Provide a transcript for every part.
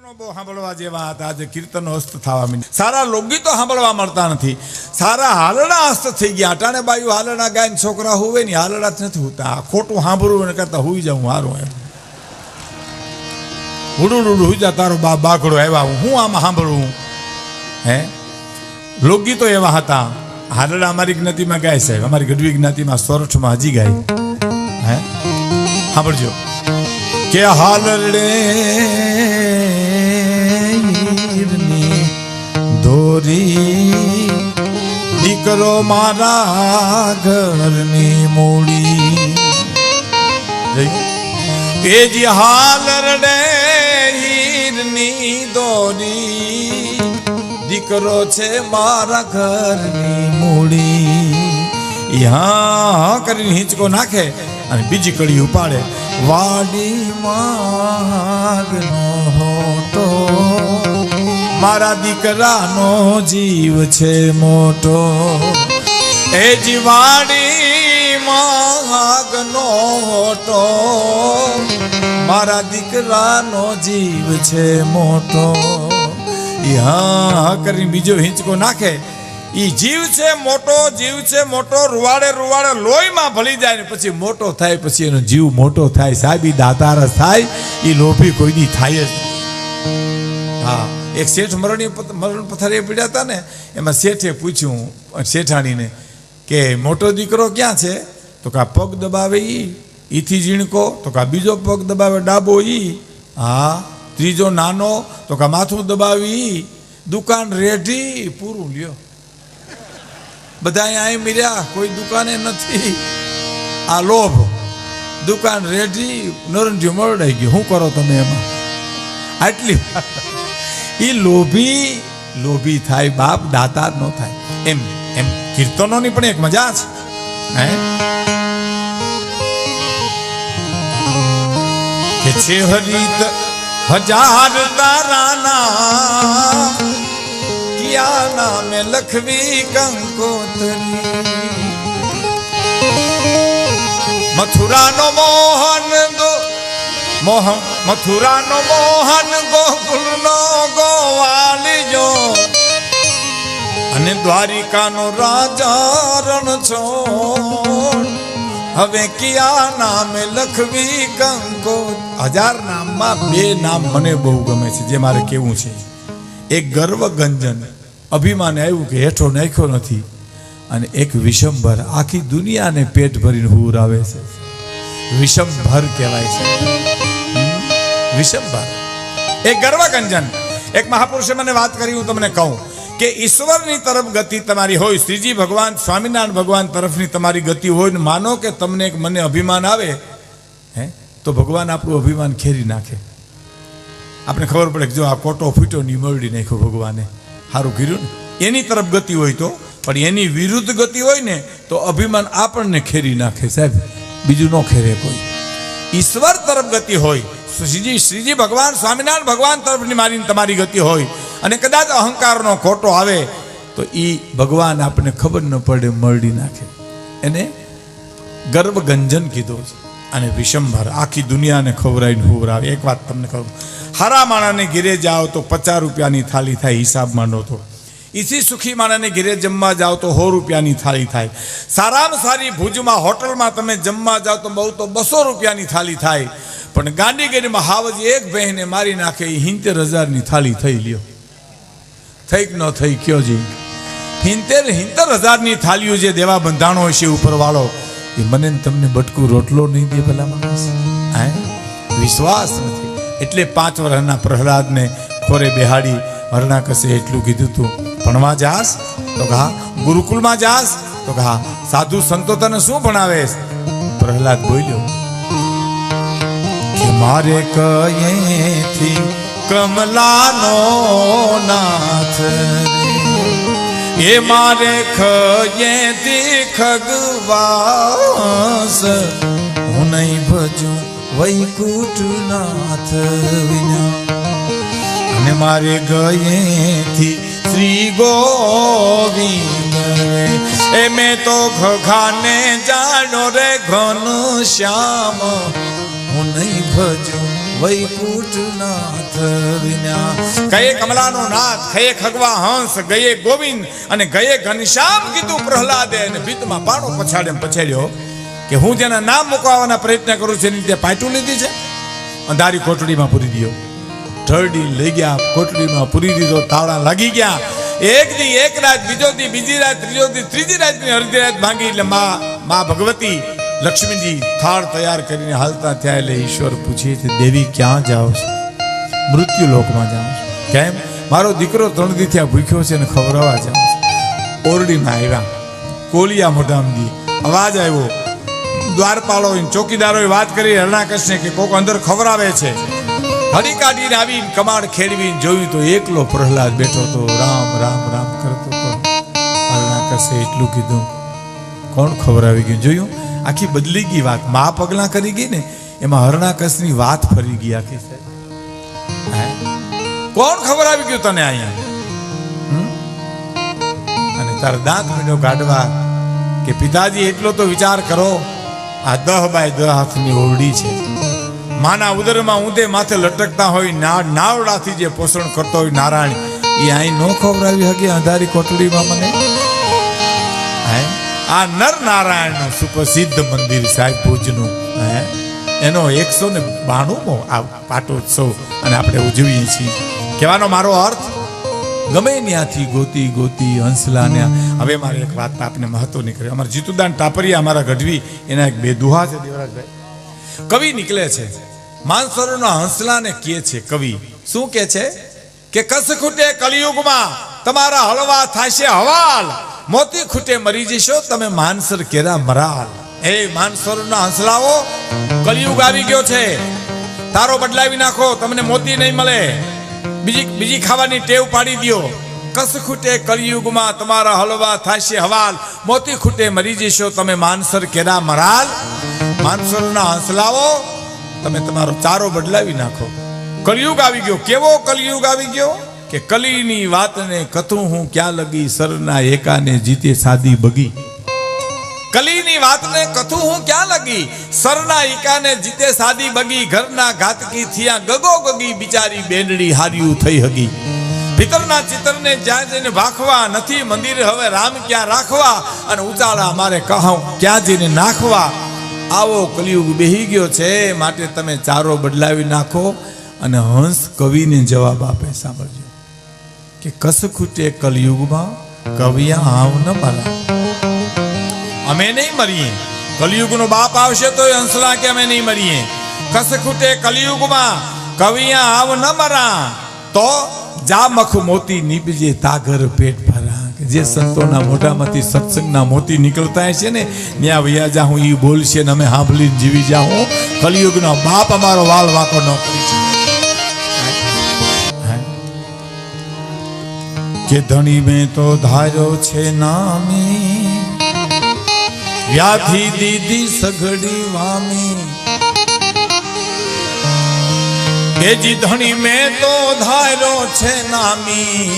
કીર્તનો બહુ સાંભળવા જેવા હતા. આજે કીર્તનો હસ્ત થવા માંડ્યા. સારા લોકગીતો સાંભળવા મળતા નથી. સારા હાલડા હસ્ત થઈ ગયા. અટાણે બાયું હાલડા ગાય છોકરા હોવે ને હાલડા નથી હોતા. ખોટું સાંભળવું એને કરતા હોઈ જાઉં હારું એમ. હુડું હુડું હુઈ જા, તારો બા બાકડો આવ્યા હું. આમાં સાંભળવું હે? લોકગીતો એવા હતા. હાલડા અમારી જ્ઞાતિમાં ગાય સાહેબ. અમારી ગઢવી જ્ઞાતિમાં સોરઠમાં હજી ગાય. હે? સાંભળજો. કે હાલરડે દોરી દીકરો મારા ઘરની મૂડી. એ જ હાલ રડે હીરની દોરી. દીકરો છે મારા ઘરની મૂડી. યા કરીને હિંચકો નાખે અને બીજી કડી ઉપાડે. વાડી માગનો હોતો. મારા દીકરાનો જીવ છે મોટો. એ જીવાડી માગનો હોટો મારા દીકરાનો જીવ છે મોટો. હા કરીને બીજો હિંચકો નાખે. ઈ જીવ છે મોટો, જીવ છે મોટો, રૂવાડે રૂવાડે લોહીમાં ભળી જાય ને પછી મોટો થાય, પછી એનો જીવ મોટો થાય. સાહેબ દાતારસ દાતાર થાય એ લોભી કોઈની થાય જ હા. એક શેઠ મરણી મરણ પથારીએ પીડ્યા હતા ને, એમાં શેઠે પૂછ્યું, શેઠાણીને કે મોટો દીકરો ક્યાં છે? તો કા પગ દબાવે ઈ, ઈથી ઝીણકો, તો કા બીજો પગ દબાવે ડાબો ઈ, હા, ત્રીજો નાનો, તો કા માથું દબાવી દુકાન રેઢી, પૂરું, લ્યો. બધા અહીંયા મળ્યા કોઈ દુકાને નથી. આ લોભ, દુકાન રેઢી નરણજી મરડાઈ ગયો. શું કરો તમે એમાં? આટલી એ લોભી લોભી થાય, બાપ દાતા ન થાય. એમ એમ. કીર્તનોની પણ એક મજા છે. હે? કે છે હરિત હજાર તારાના કિયા નામે લખવી કંકોતરી. મથુરાનો મોહન દો મોહન મથુરાનો મોહન ગોકુળનો ગોવાલિયો અને દ્વારિકાનો રાજા રણછોડ. હવે કિયા નામે લખવી કંકો. હજાર નામમાં બે નામ મને બહુ ગમે છે, જે મારે કેવું છે. એક ગર્વ ગંજન અભિમાન આવ્યું કે હેઠો નાખ્યો નથી. અને એક વિષમભર આખી દુનિયાને પેટ ભરીને હુર આવે છે. વિષમભર કહેવાય છે. વિષમભર એક ગર્વ ગંજન એક મહાપુરુષે મને વાત કરી, હું તમને કહું કે ઈશ્વરની તરફ ગતિ તમારી હોય, શ્રીજી ભગવાન, સ્વામિનારાયણ ભગવાન તરફની તમારી ગતિ હોય ને માનો કે તમને એક મને અભિમાન આવે, હે, તો ભગવાન આપણું અભિમાન ખેરી નાખે. આપણે ખબર પડે કે જો આ કોટો ફૂટ્યો ની મળી નાખ્યો ભગવાને. સારું કર્યું ને. એની તરફ ગતિ હોય તો, પણ એની વિરુદ્ધ ગતિ હોય ને, તો અભિમાન આપણને ખેરી નાખે સાહેબ. બીજું ન ખેરે કોઈ. ઈશ્વર તરફ ગતિ હોય શ્રીજી શ્રીજી ભગવાન, સ્વામિનારાયણ ભગવાન તરફની મારીને તમારી ગતિ હોય અને કદાચ અહંકારનો ખોટો આવે, તો એ ભગવાન આપણને ખબર ન પડે, મરડી નાખે. એને ગર્ભગંજન ગંજન કીધું છે અને વિષમભર આખી દુનિયાને ખવરાઈને ખવરાવે એક વાત તમને કહું, હારા માણાને ઘેરે જાઓ તો પચાસ રૂપિયાની થાળી થાય, હિસાબમાં નહોતો. ઈથી સુખી માણાને ઘેરે જમવા જાઓ તો સો રૂપિયાની થાળી થાય. સારામાં સારી ભુજમાં હોટલમાં તમે જમવા જાઓ તો બહુ તો બસો રૂપિયાની થાળી થાય. પણ ગાંધીગીરીમાં હાવજ એક બહેને મારી નાખે એ હિંતેર હજારની થાળી થઈ લ્યો. થઈ ન થઈ કયો જી? હિંતેર હિંતેર હજારની થાળીઓ જે દેવા બંધાણો હશે ઉપરવાળો, એ મને તમને બટકું રોટલો નહીં દે ભલા માણસ હે? વિશ્વાસ નથી. એટલે પાંચ વર્ષના પ્રહલાદને ખોરે બેહાડી હરણાકસે એટલું કીધું તું, ભણવા જાસ? તો કહા, ગુરુકુળમાં જાસ? તો કહા, સાધુ સંતો તને શું ભણાવેશ? પ્રહલાદ બોલ્યો મારે કયેથી કમલાનો નાથ. એ મારે ખયેથી ખગવાસ હું નહીં ભજું વૈકુંઠનાથ વિના અને મારે ગયેથી શ્રી ગોવિંદ. એ મેં તો ઘાને જાણો રે ઘન શ્યામ ભજું કમલાનો નાથ ખયે ખગવા હંસ, ગયે ગોવિંદ અને ગયે ઘનશ્યામ કીધું પ્રહલાદે અને ભીતમાં પાણો પછાડે પછાડ્યો કે હું જેના નામ મુકાવવાના પ્રયત્ન કરું છું એની તે પાટું લીધી છે? અંધારી કોટડીમાં પૂરી દીધો ઢરડી લઈ ગયા, કોટડીમાં પૂરી દીધો, તાળા લાગી ગયા. એક દી એક રાત, બીજો દી બીજી રાત, ત્રીજો દી ત્રીજી રાતની અડધી રાત ભાંગી એટલે મા મા ભગવતી લક્ષ્મીજી થાળ તૈયાર કરીને હાલતા થયા એટલે ઈશ્વર પૂછીએ છે, દેવી, ક્યાં જાઓ છો? મૃત્યુ લોકમાં જાઓ છો? કેમ? મારો દીકરો ત્રણ દી ત્યાં ભૂખ્યો છે અને ખવડાવવા જાઉં છું. ઓરડીમાં આવ્યા. કોલિયા મોઢામદી અવાજ આવ્યો. દ્વારપાલો ચોકીદારોએ વાત કરી હરણાકશને કે કોક અંદર ખવડાવે છે. હરી કાઢીને આવીને કમાડ ખેડવીને જોયું તો એકલો પ્રહલાદ બેઠો તો રામ રામ રામ કરતો તો હરણાકશે એટલું કીધું. કોણ ખવરાવી ગયું? જોયું? આખી બદલી ગઈ વાત. મા પગલા કરી ગઈ ને, એમાં હરણાકસની વાત ફરી ગઈ આખી. સાહેબ કોણ ખબર આવી ગયું તને અહીંયા? અને તાર દાંત મીંડો કાઢવા કે પિતાજી, એટલો તો વિચાર કરો, આ દહ બાય દહ હાથની ઓરડી છે. માના ઉદરમાં ઊંધે માથે લટકતા હોય નાવડાથી જે પોષણ કરતો હોય નારાયણ, એ અહીં નો ખવડાવી હકી અંધારી કોટડીમાં મને? આ નર નારાયણનું સુપ્રસિદ્ધ મંદિર સાહેબ ભુજનું, હે? એનો એકસો ને બાણુંમો આ પાટોત્સવ અને આપણે ઉજવીએ છીએ. કહેવાનો મારો અર્થ, ગમે ત્યાંથી ગોતી ગોતી હંસલા ન્યા. હવે મારે એક વાત આપને મહત્વની કરી અમારા જીતુદાન ટાપરિયા, અમારા ગઢવી, એના એક બે દુહા છે, દેવરાજભાઈ. કવિ નીકળે છે. માનસરોના હંસલાને કહે છે કવિ, શું કહે છે? કે કસ ખૂટે કલિયુગમાં તમારા હલવા થાશે હવાલ. મોતી ખૂટે મરી જશો, તમે માનસર કેરા મરાલ. એ માનસરોના હંસલાઓ કલિયુગ આવી ગયો છે. તારો બદલાવી નાખો, તમને મોતી નહીં મળે. બીજી બીજી ખાવાની ટેવ પાડી દ્યો. કસ ખૂટે કલિયુગમાં તમારા હલવા થાશે હવાલ. મોતી ખૂટે મરી જશો, તમે માનસર કેરા મરાલ. માનસરના હંસલાઓ, તમે તમારો ચારો બદલાવી નાખો. કલયુગ આવી ગયો. કેવો કલયુગ આવી ગયો? કે કલીની વાતને કથું હું ક્યાં લગી? સરના એકાને જીતે સાદી બગી. કલીની વાતને કથું હું ક્યાં લગી? સરના એકાને જીતે સાદી બગી. ઘરના ઘાતકી થયા ગગો ગગી બિચારી બેનડી હાર્યું થઈ હગી. ભીતરના ચિત્રને જ્યાં જઈને ભાખવા નથી, મંદિર હવે રામ ક્યાં રાખવા? અને ઉતાળા મારે કહું, ક્યાં જઈને નાખવા? આવો કલિયુગ બેહી ગયો છે, માટે તમે ચારો બદલાવી નાખો અને હંસ કવિને જવાબ આપે, સાંભળજો. કે કસ ખૂટે કલયુગમાં? કવિયા આવ ન મરા અમે નહીં મરીએ. કલિયુગનો બાપ આવશે તો હંસલા કે અમે નહીં મરીએ. કસ ખૂટે કલિયુગમાં? કવિયા આવ ન મરા. તો જા મખ મોતી નીપજે તાગર પેટ ભરા. જે સંતોના મોઢામાંથી સત્સંગના મોતી નીકળતા છે ને ત્યાં વૈયા જા હું ઈ બોલશે ને અમે સાંભળીને જીવી જાઉં કલિયુગનો બાપ અમારો વાલ વાંકો ન કે ધણી મેં તો ધાર્યો છે નામી. વ્યાધિ દીદી સઘડી વામી. એજી ધણી મેં તો ધાર્યો છે નામી.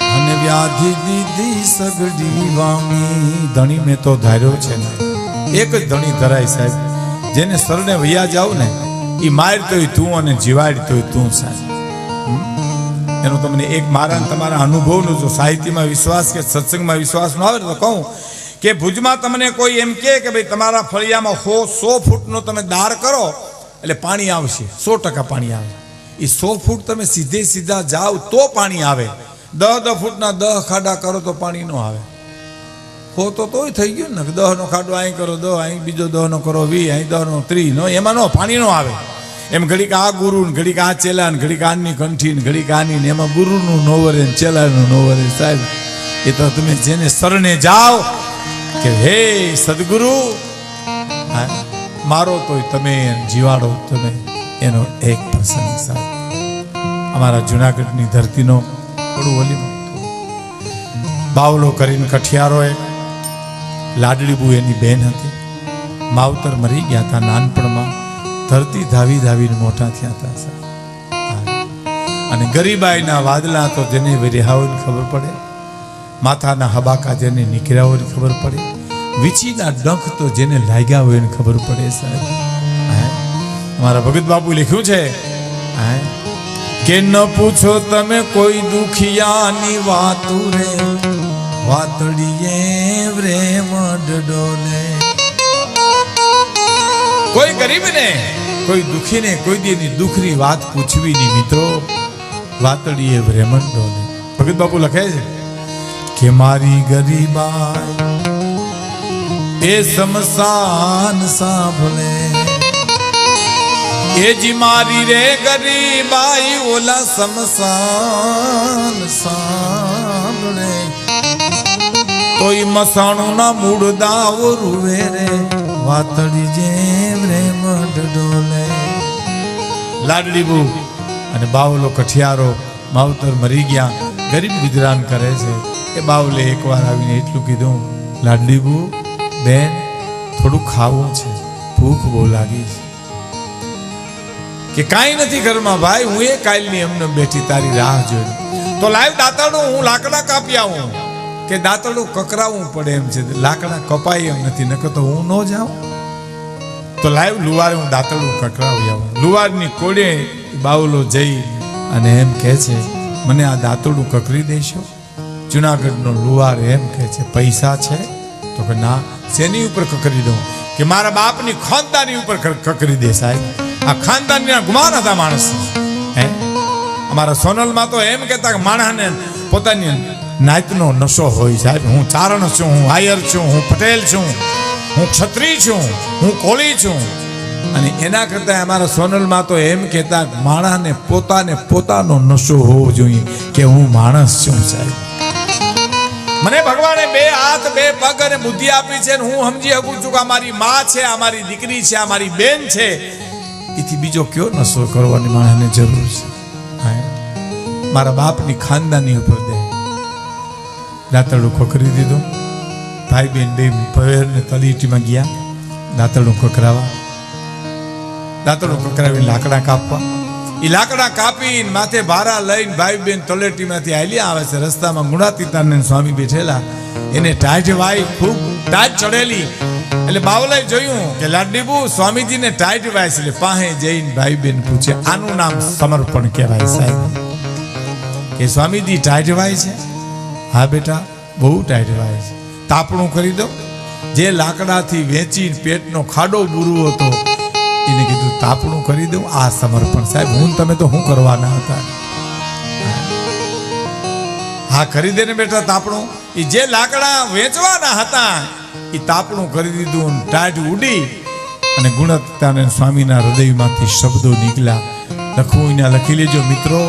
અને વ્યાધિ દીદી સગડી વામી. ધણી મેં તો ધાર્યો છે ને એક જ ધણી ધરાય સાહેબ, જેને સરને વૈયા જાવ ને એ મારતોય તું અને જીવાડતોય તું સાહેબ? એનો તમને એક મારા તમારા અનુભવનો જો સાહિત્યમાં વિશ્વાસ કે સત્સંગમાં વિશ્વાસ ન આવે તો કહું કે ભુજમાં તમને કોઈ એમ કે ભાઈ તમારા ફળિયામાં સો સો ફૂટનો તમે દાર કરો, એટલે પાણી આવશે, સો ટકા પાણી આવે. એ સો ફૂટ તમે સીધે સીધા જાઓ તો પાણી આવે. દહ દહ ફૂટના દહ ખાડા કરો તો પાણી ન આવે. હો તો તોય થઈ ગયું ને. દહ નો ખાડો અહીં કરો, દહ અહીં બીજો દહ નો કરો વી અહીં દહ નો ત્રી નો, એમાં નો, પાણી નો આવે. એમ ઘડીક આ ગુરુ ને ઘડીક આ ચેલા ને ઘડીક આની કંઠી ને ઘડીક આની ને એમાં ગુરુનું નો વરે ને ચેલાનું નો વરે. સાહેબ, એ તો તમે જેને શરણે જાઓ કે હે સદગુરુ મારો તોય તમે જીવાડો તમે. એનો એક પ્રસંગ સાહેબ. અમારા જુનાગઢની ધરતીનો થોડું વલી બાવલો કરીને કઠિયારોએ લાડલીબુ એની બેન હતી. માવતર મરી ગયા હતા નાનપણમાં. ધરતી ધાવી ધાવીને મોટા થયા હતા. હા. અને ગરીબાઈના વાદલા તો જેને રહ્યા હોય ને ખબર પડે, માથાના હબાકા જેને નીકળ્યા હોય ને ખબર પડે, વીછીના ડંખ તો જેને લાગ્યા હોય એને ખબર પડે, સાહેબ. મારા ભગત બાપુ લખ્યું છે? કે ન પૂછો તમે કોઈ દુખિયાની વાતું રે, વાતડીએ પ્રેમ ડડોલે કોઈ ગરીબને, કોઈ દુખીને, કોઈ દીની દુખની વાત પૂછવી નહીં મિત્રો, વાતડીએ બ્રહ્મંડોને. ભગત બાપુ લખે છે કે મારી ગરીબાઈ, એ સમસાન સાંભળે. એ જી મારી રે ગરીબાઈ, ઓલા સમસાન સાંભળે. કોઈ મસાણું ના મૂળદાઓ રૂવે રે, વાતડી જેમ ડોલે લાડલી બહુ. અને બાવલો કઠિયારો માવતર મરી ગયા. ગરીબ ગુજરાન કરે છે. એ બાવલે એકવાર આવીને એટલું કીધું, લાડલી બહુ, બેન, થોડું ખાવું છે. ભૂખ બહુ લાગી છે. કે કાંઈ નથી ઘરમાં, ભાઈ, હું એ કાલની એમને બેઠી તારી રાહ જોઈ. તો લાઈવ દાંતડું હું લાકડા કાપી આવું. કે દાંતડું કકરાવવું પડે એમ છે. લાકડા કપાય એમ નથી. નકર તો હું ન જાઉં. તો લાઈવ લુવારે હું દાંતરડું કકરાવી આવું. લુવારની કોડે બાવલો જઈ અને એમ કહે છે, મને આ દાંતડું કકરી દેશો. જુનાગઢનો લુવાર એમ કહે છે, પૈસા છે? તો કે, ના. શેની ઉપર કકરી દઉં? કે મારા બાપની ખાનદાની ઉપર કકરી દે સાહેબ. આ ખાનદાનના ગુમાન હતા માણસ. હે? અમારા સોનલમાં તો એમ કહેતા કે માણસને પોતાની નાતનો નશો હોય સાહેબ. હું ચારણ છું, હું આયર છું, હું પટેલ છું. હું ક્ષત્રિય છું, હું કોળી છું. અને એના કરતાં અમારા સોનલમાં તો એમ કહેતા માણસને પોતાને પોતાનો નશો હોવો જોઈએ કે હું માણસ છું, સાહેબ. મને ભગવાને બે હાથ, બે પગ અને બુદ્ધિ આપી છે હું સમજી શકું છું કે આ મારી માં છે, આ મારી દીકરી છે, આ મારી બેન છે. એથી બીજો કયો નશો કરવાની માણસને જરૂર છે. મારા બાપની ખાનદાની ઉપર દે. દાંતરડું ખોખરી દીધું. ભાઈ બેન બે ભવેરને તલીટીમાં ગયા. દાંતરડું ખોખરાવા દાંતરડું કકરાવીને લાકડા કાપવા. એ લાકડા કાપીને માથે ભારા લઈને ભાઈ બેન તલેટીમાંથી હાલ્યા આવે છે રસ્તામાં ગુણાતીતાનંદ સ્વામી બેઠેલા. એને ટાઢ વાય ખૂબ ટાઢ ચડેલી. એટલે બાવલાએ જોયું કે લાડીબુ સ્વામીજીને ટાઢ વાય છે. પાસે જઈને ભાઈ બેન પૂછે, આનું નામ સમર્પણ કહેવાય સાહેબ? કે સ્વામીજી ટાઢ વાય છે? હા બેટા, બહુ ટાઢ વાય છે. તાપણું કરી દો જે લાકડાથી વેચી પેટનો ખાડો બુરવો હતો, એને કીધું તાપણું કરી દઉં. આ સમર્પણ સાહેબ, હું તમે તો શું કરવાના હતા? હા, કરી દે ને બેટા તાપણું એ જે લાકડા વેચવાના હતા, એ તાપણું કરી દીધું ટાઢ ઉડી અને ગુણવત્તાને સ્વામીના હૃદયમાંથી શબ્દો નીકળ્યા. લખવું લખી લેજો, મિત્રો.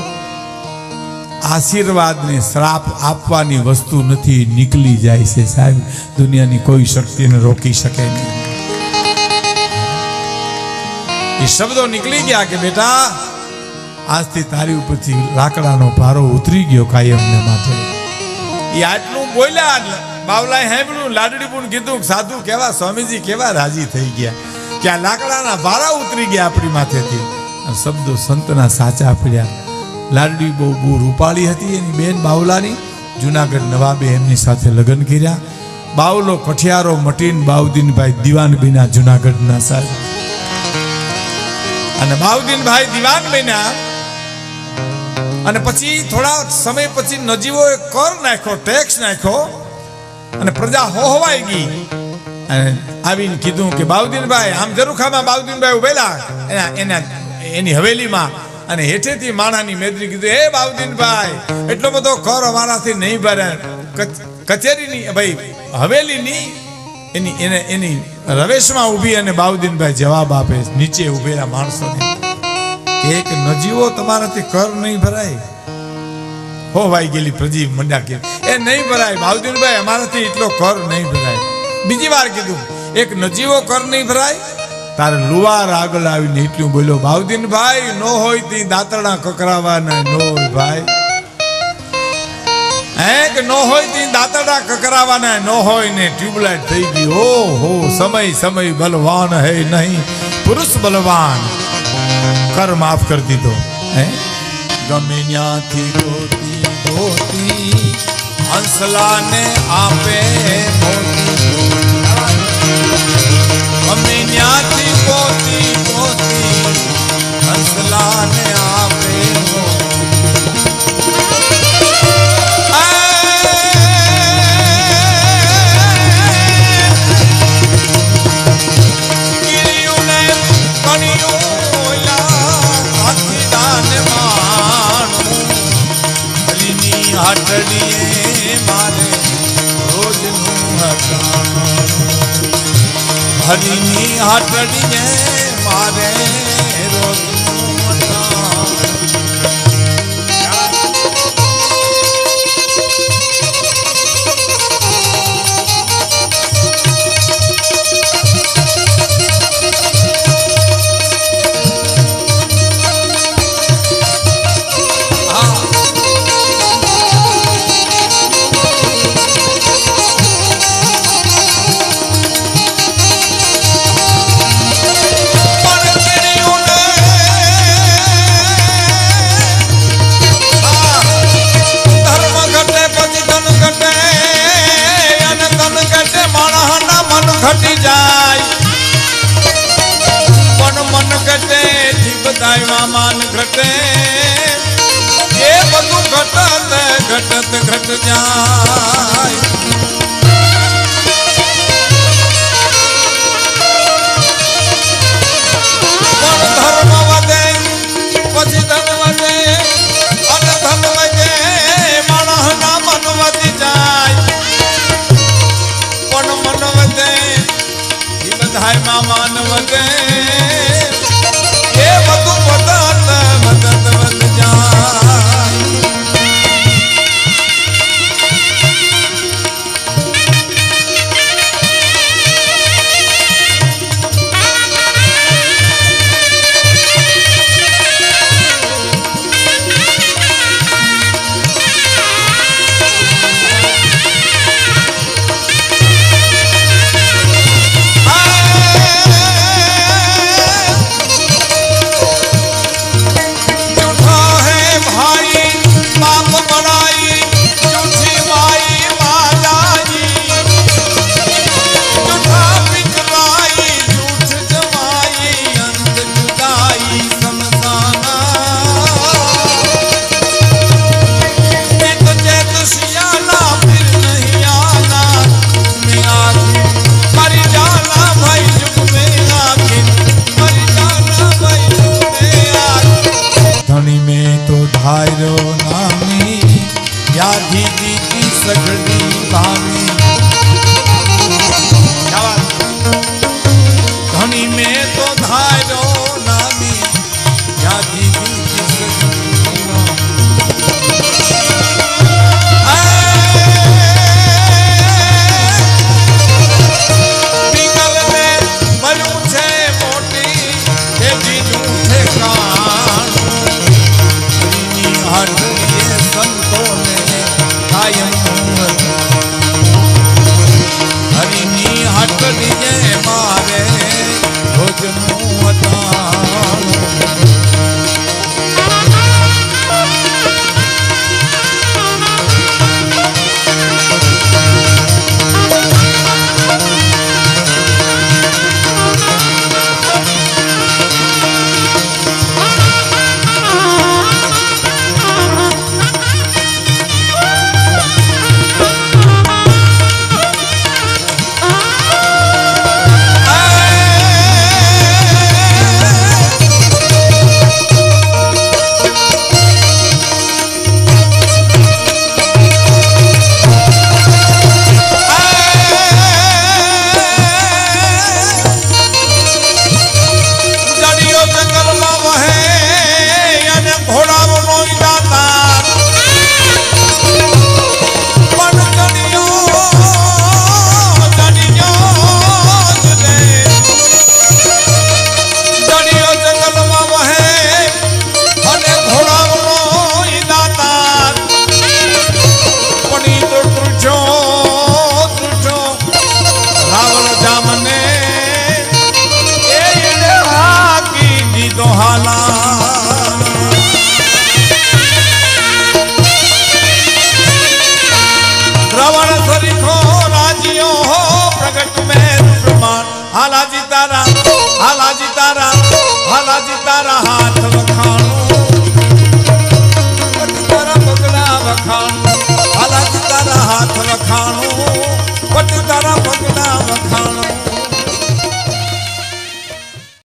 આશીર્વાદને શ્રાપ આપવાની વસ્તુ નથી, નીકળી જાય છે સાહેબ. દુનિયાની કોઈ શક્તિને રોકી શકે નહીં. એ શબ્દો નીકળી ગયા કે બેટા, આજથી તારી ઉપરથી લાકડાનો ભારો ઉતરી ગયો કાયમને માટે. એ આટલું બોલ્યા બાવલાએ સાંભળ્યું લાડડી પણ કીધું સાધુ કેવા, સ્વામીજી કેવા રાજી થઈ ગયા. કે આ લાકડાના ભારા ઉતરી ગયા આપણી માથેથી. શબ્દો સંતના સાચા પડ્યા. લાડડી બહુ બહુ રૂપાળી હતી. એની બેન બાવલાની જુનાગઢ નવાબે એમની સાથે લગ્ન કર્યા. બાવલો કઠિયારો મટીન બાઉદ્દીનભાઈ દિવાનબીના જુનાગઢના સાહેબ. અને બાઉદ્દીનભાઈ દિવાન બન્યા અને પછી થોડા સમય પછી નજીવોએ કર નાખ્યો, ટેક્સ નાખ્યો અને પ્રજા હોહવાઈ ગઈ. અને આવીને કીધું કે બાઉદ્દીનભાઈ આમ જરૂખામાં બાઉદ્દીનભાઈ ઉભેલા. એના એના એની હવેલીમાં અને હેઠેથી માણાની મેદરી કીધું એ બાવદીનભાઈ એટલો બધો કર અમારાથી નહીં ભરે. કચ- કચેરીની, ભાઈ, હવેલીની, એની, એને, એની રવેશમાં ઊભી અને બાઉદ્દીનભાઈ જવાબ આપે, નીચે ઊભેલા માણસોને. એક નજીવો તમારાથી કર નહીં ભરાય. હો ભાઈ ગયેલી પ્રજી મંડા કે, એ નહીં ભરાય બાઉદ્દીનભાઈ અમારાથી એટલો કર નહીં ભરાય. બીજી વાર કીધું, એક નજીવો કર નહીં ભરાય તારે લુવાર આગળ આવીને એટલું બોલ્યો બાઉદ્દીનભાઈ નો હોય તે દાંતરડા કકરાવાના, નો હોય ભાઈ. હે કે નો હોય તે દાંતરડા કકરાવાના, નો હોય ને ટ્યુબલાઇટ થઈ ગઈ. ઓ હો, સમય સમય બલવાન હે નહીં. પુરુષ બલવાન. કર માફ કરી દીધો. હે? ગમે ત્યાંથી ગોતી ગોતી હંસલાને આપે મોતી ત્યાંથી પોતી પોતી હસલાને આપે હટડીએ હરિની હાટડીએ મારે હાયમાં માનવ દે